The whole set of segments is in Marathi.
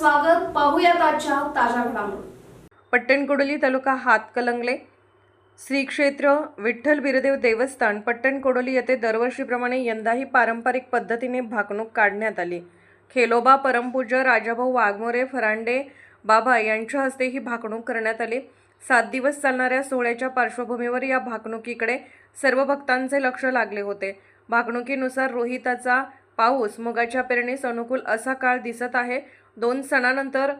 स्वागत. पाहूयात आजच्या ताज्या घडामोडी. पट्टणकोडोली तालुका हातकलंगले. श्री क्षेत्र विठ्ठल बिरदेव देवस्थान पट्टणकोडोली येथे दरवर्षीप्रमाणे यंदाही पारंपरिक पद्धतीने भाकणूक काढण्यात आली. खेलोबा परमपूज्य राजाभाऊ वाघमोरे फरांडे बाबा यांच्या हस्ते ही भाकणूक करण्यात आली. सात दिवस चालणाऱ्या सोहळ्याच्या पार्श्वभूमीवर या भाकणुकीकडे सर्व भक्तांचे लक्ष लागले होते. भाकणुकीनुसार रोहिताचा पाऊस मुगाच्या पेरणीस अनुकूल असा काळ दिसत आहे. दोन सणानंतर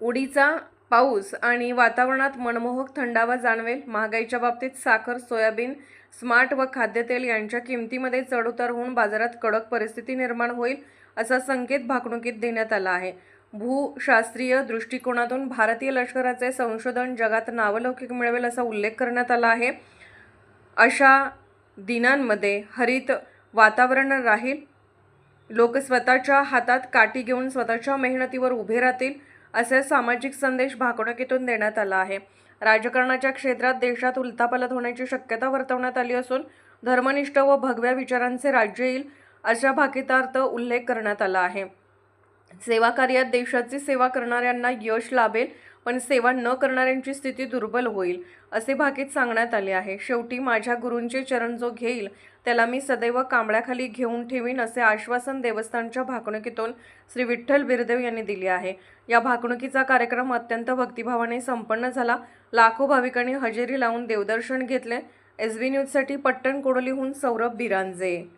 उडीचा पाऊस आणि वातावरणात मनमोहक थंडावा जाणवेल. महागाईच्या बाबतीत साखर सोयाबीन स्मार्ट व खाद्यतेल यांच्या किमतीमध्ये चढउतार होऊन बाजारात कडक परिस्थिती निर्माण होईल असा संकेत भाकणुकीत देण्यात आला आहे. भूशास्त्रीय दृष्टिकोनातून भारतीय लष्कराचे संशोधन जगात नावलौकिक मिळवेल असा उल्लेख करण्यात आला आहे. अशा दिनांमध्ये हरित वातावरण राहील. लोक स्वतःच्या हातात काठी घेऊन स्वतःच्या मेहनतीवर उभे राहतील असे सामाजिक संदेश भाकणुकीतून देण्यात आला आहे. राजकारणाच्या क्षेत्रात देशात उलथापालथ होण्याची शक्यता वर्तवण्यात आली असून धर्मनिष्ठ व भगव्या विचारांचे राज्य येईल अशा भाकितार्थ उल्लेख करण्यात आला आहे. सेवा कार्यात देशाची सेवा करणाऱ्यांना यश लाभेल पण सेवा न करणाऱ्यांची स्थिती दुर्बल होईल असे भाकीत सांगण्यात आले आहे. शेवटी माझ्या गुरूंचे चरण जो घेईल त्याला मी सदैव कांबळ्याखाली घेऊन ठेवीन असे आश्वासन देवस्थानच्या भाकणुकीतून श्री विठ्ठल बिरदेव यांनी दिले आहे. या भाकणुकीचा कार्यक्रम अत्यंत भक्तिभावाने संपन्न झाला. लाखो भाविकांनी हजेरी लावून देवदर्शन घेतले. एस बी न्यूजसाठी पट्टण कोडोलीहून सौरभ बिरांजे.